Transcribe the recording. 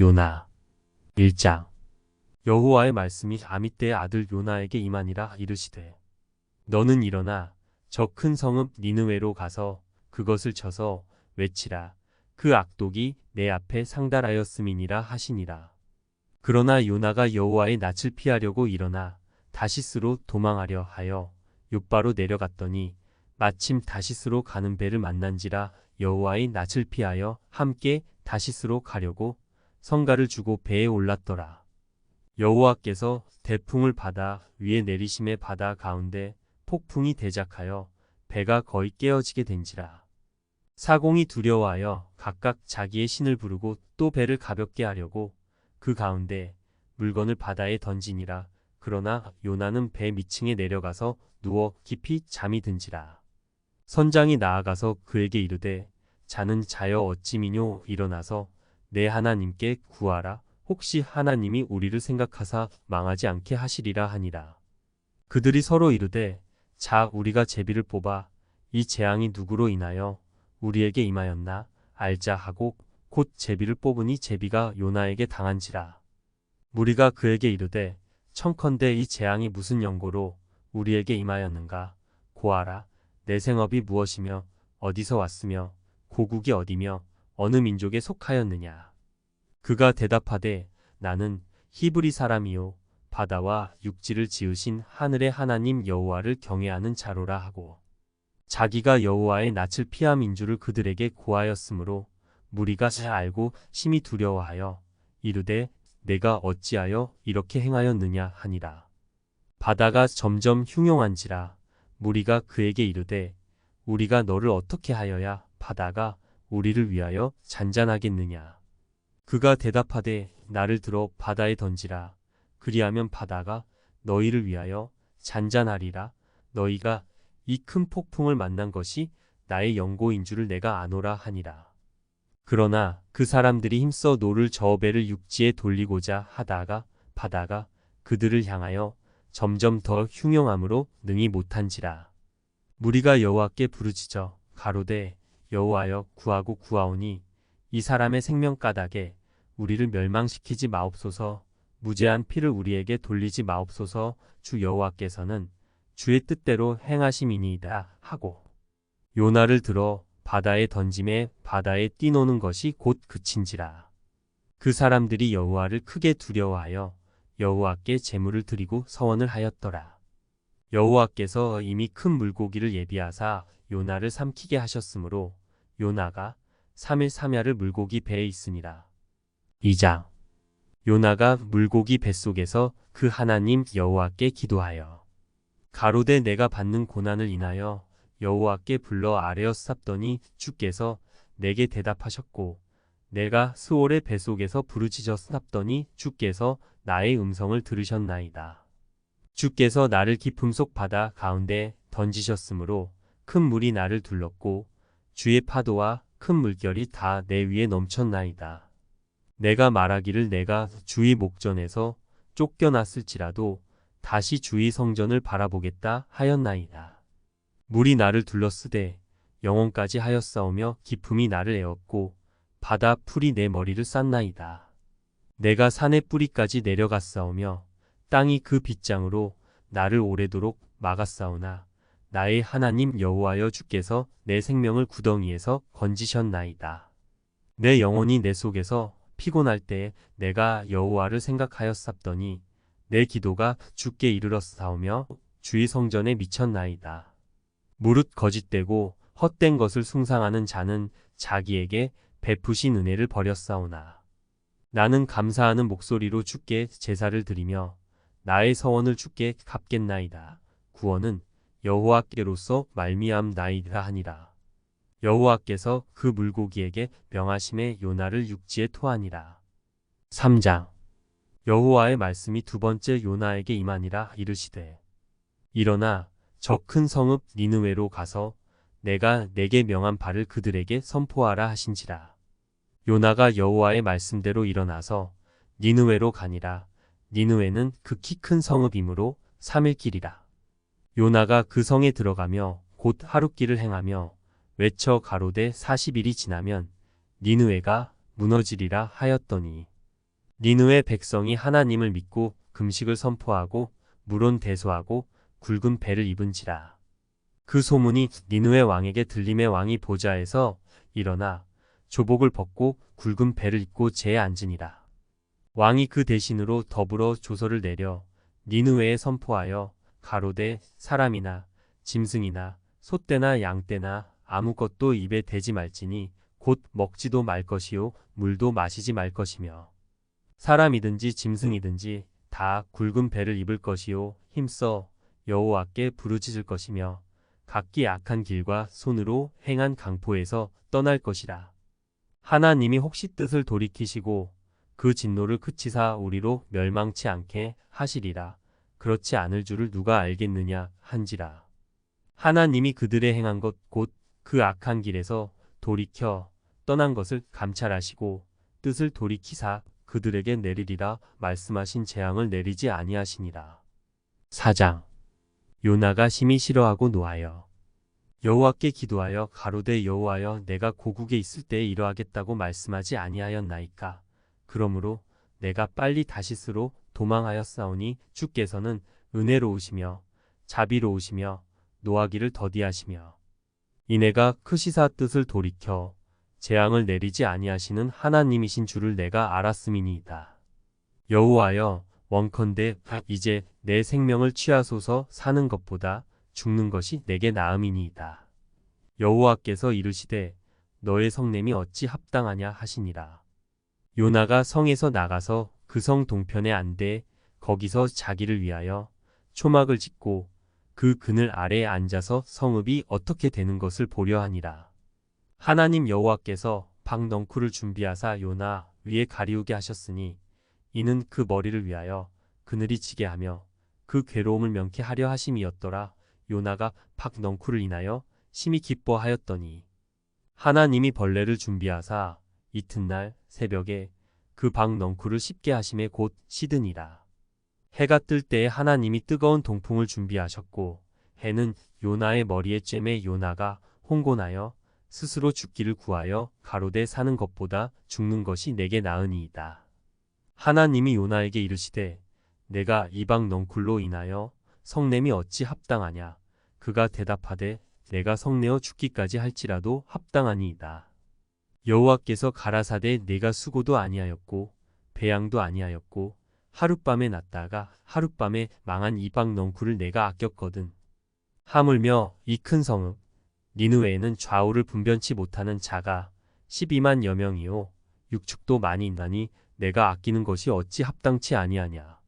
요나 1장. 여호와의 말씀이 아미떼의 아들 요나에게 임하니라 이르시되 너는 일어나 저 큰 성읍 니느웨로 가서 그것을 쳐서 외치라. 그 악독이 내 앞에 상달하였음이니라 하시니라. 그러나 요나가 여호와의 낯을 피하려고 일어나 다시스로 도망하려 하여 요바로 내려갔더니 마침 다시스로 가는 배를 만난지라 여호와의 낯을 피하여 함께 다시스로 가려고 성가를 주고 배에 올랐더라. 여호와께서 대풍을 받아 위에 내리심의 바다 가운데 폭풍이 대작하여 배가 거의 깨어지게 된지라. 사공이 두려워하여 각각 자기의 신을 부르고 또 배를 가볍게 하려고 그 가운데 물건을 바다에 던지니라. 그러나 요나는 배 밑층에 내려가서 누워 깊이 잠이 든지라. 선장이 나아가서 그에게 이르되 자는 자여 어찌미뇨 일어나서 내 하나님께 구하라 혹시 하나님이 우리를 생각하사 망하지 않게 하시리라 하니라. 그들이 서로 이르되 자 우리가 제비를 뽑아 이 재앙이 누구로 인하여 우리에게 임하였나 알자 하고 곧 제비를 뽑으니 제비가 요나에게 당한지라. 무리가 그에게 이르되 청컨대 이 재앙이 무슨 연고로 우리에게 임하였는가 고하라 내 생업이 무엇이며 어디서 왔으며 고국이 어디며 어느 민족에 속하였느냐. 그가 대답하되 나는 히브리 사람이요 바다와 육지를 지으신 하늘의 하나님 여호와를 경외하는 자로라 하고 자기가 여호와의 낯을 피함인 줄을 그들에게 고하였으므로 무리가 잘 알고 심히 두려워하여 이르되 내가 어찌하여 이렇게 행하였느냐 하니라. 바다가 점점 흉용한지라 무리가 그에게 이르되 우리가 너를 어떻게 하여야 바다가 우리를 위하여 잔잔하겠느냐. 그가 대답하되 나를 들어 바다에 던지라. 그리하면 바다가 너희를 위하여 잔잔하리라. 너희가 이 큰 폭풍을 만난 것이 나의 연고인 줄을 내가 아노라 하니라. 그러나 그 사람들이 힘써 노를 저 배를 육지에 돌리고자 하다가 바다가 그들을 향하여 점점 더 흉용함으로 능히 못한지라. 무리가 여호와께 부르짖어 가로되 여호와여 구하고 구하오니 이 사람의 생명 까닭에 우리를 멸망시키지 마옵소서 무죄한 피를 우리에게 돌리지 마옵소서 주 여호와께서는 주의 뜻대로 행하심이니이다 하고 요나를 들어 바다에 던짐에 바다에 뛰노는 것이 곧 그친지라. 그 사람들이 여호와를 크게 두려워하여 여호와께 제물을 드리고 서원을 하였더라. 여호와께서 이미 큰 물고기를 예비하사 요나를 삼키게 하셨으므로 요나가 3일 3야를 물고기 배에 있으니라. 2장 요나가 물고기 뱃속에서 그 하나님 여호와께 기도하여 가로되 내가 받는 고난을 인하여 여호와께 불러 아뢰어 쌉더니 주께서 내게 대답하셨고 내가 스올의 뱃속에서 부르짖어 쌉더니 주께서 나의 음성을 들으셨나이다. 주께서 나를 깊음 속 바다 가운데 던지셨으므로 큰 물이 나를 둘렀고 주의 파도와 큰 물결이 다 내 위에 넘쳤나이다. 내가 말하기를 내가 주의 목전에서 쫓겨났을지라도 다시 주의 성전을 바라보겠다 하였나이다. 물이 나를 둘렀으되 영혼까지 하였사오며 기품이 나를 에웠고 바다 풀이 내 머리를 쌌나이다. 내가 산의 뿌리까지 내려갔사오며 땅이 그 빗장으로 나를 오래도록 막았사오나 나의 하나님 여호와여 주께서 내 생명을 구덩이에서 건지셨나이다. 내 영혼이 내 속에서 피곤할 때 내가 여호와를 생각하였삽더니 내 기도가 주께 이르렀사오며 주의 성전에 미쳤나이다. 무릇 거짓되고 헛된 것을 숭상하는 자는 자기에게 베푸신 은혜를 버렸사오나 나는 감사하는 목소리로 주께 제사를 드리며 나의 서원을 주께 갚겠나이다. 구원은 여호와께로서 말미암나이다 하니라. 여호와께서 그 물고기에게 명하심에 요나를 육지에 토하니라. 3장 여호와의 말씀이 두 번째 요나에게 임하니라 이르시되 일어나 저 큰 성읍 니느웨로 가서 내가 내게 명한 바를 그들에게 선포하라 하신지라. 요나가 여호와의 말씀대로 일어나서 니느웨로 가니라. 니느웨는 극히 큰 성읍이므로 3일 길이라. 요나가 그 성에 들어가며 곧 하룻길을 행하며 외쳐 가로되 40일이 지나면 니느웨가 무너지리라 하였더니 니누의 백성이 하나님을 믿고 금식을 선포하고 물론 대소하고 굵은 배를 입은지라. 그 소문이 니누의 왕에게 들림의 왕이 보좌에서 일어나 조복을 벗고 굵은 배를 입고 제에 앉으니라. 왕이 그 대신으로 더불어 조서를 내려 니누웨에 선포하여 가로되 사람이나 짐승이나 소떼나 양떼나 아무것도 입에 대지 말지니 곧 먹지도 말 것이요 물도 마시지 말 것이며 사람이든지 짐승이든지 다 굵은 배를 입을 것이요 힘써 여호와께 부르짖을 것이며 각기 악한 길과 손으로 행한 강포에서 떠날 것이라. 하나님이 혹시 뜻을 돌이키시고 그 진노를 그치사 우리로 멸망치 않게 하시리라. 그렇지 않을 줄을 누가 알겠느냐 한지라. 하나님이 그들의 행한 것 곧 그 악한 길에서 돌이켜 떠난 것을 감찰하시고 뜻을 돌이키사 그들에게 내리리라 말씀하신 재앙을 내리지 아니하시니라. 4장 요나가 심히 싫어하고 노하여 여호와께 기도하여 가로되 여호와여 내가 고국에 있을 때에 이러하겠다고 말씀하지 아니하였나이까 그러므로 내가 빨리 다시스로 도망하였사오니 주께서는 은혜로우시며 자비로우시며 노하기를 더디하시며 이내가 크시사 뜻을 돌이켜 재앙을 내리지 아니하시는 하나님이신 줄을 내가 알았음이니이다. 여호와여 원컨대 이제 내 생명을 취하소서 사는 것보다 죽는 것이 내게 나음이니이다. 여호와께서 이르시되 너의 성냄이 어찌 합당하냐 하시니라. 요나가 성에서 나가서 그 성 동편에 안되 거기서 자기를 위하여 초막을 짓고 그 그늘 아래에 앉아서 성읍이 어떻게 되는 것을 보려 하니라. 하나님 여호와께서 박넝쿨을 준비하사 요나 위에 가리우게 하셨으니 이는 그 머리를 위하여 그늘이 지게 하며 그 괴로움을 명쾌하려 하심이었더라. 요나가 박넝쿨을 인하여 심히 기뻐하였더니 하나님이 벌레를 준비하사 이튿날 새벽에 그 박넝쿨을 씹게 하심에 곧 시드니라. 해가 뜰 때에 하나님이 뜨거운 동풍을 준비하셨고 해는 요나의 머리에 쬐매 요나가 홍곤하여 스스로 죽기를 구하여 가로되 사는 것보다 죽는 것이 내게 나으니이다. 하나님이 요나에게 이르시되 내가 이방 넝쿨로 인하여 성냄이 어찌 합당하냐 그가 대답하되 내가 성내어 죽기까지 할지라도 합당하니이다. 여호와께서 가라사대 내가 수고도 아니하였고 배양도 아니하였고 하룻밤에 났다가 하룻밤에 망한 이방 넝쿨을 내가 아꼈거든. 하물며 이 큰 성읍 니누에는 좌우를 분변치 못하는 자가 12만 여 명이요 육축도 많이 있나니 내가 아끼는 것이 어찌 합당치 아니하냐.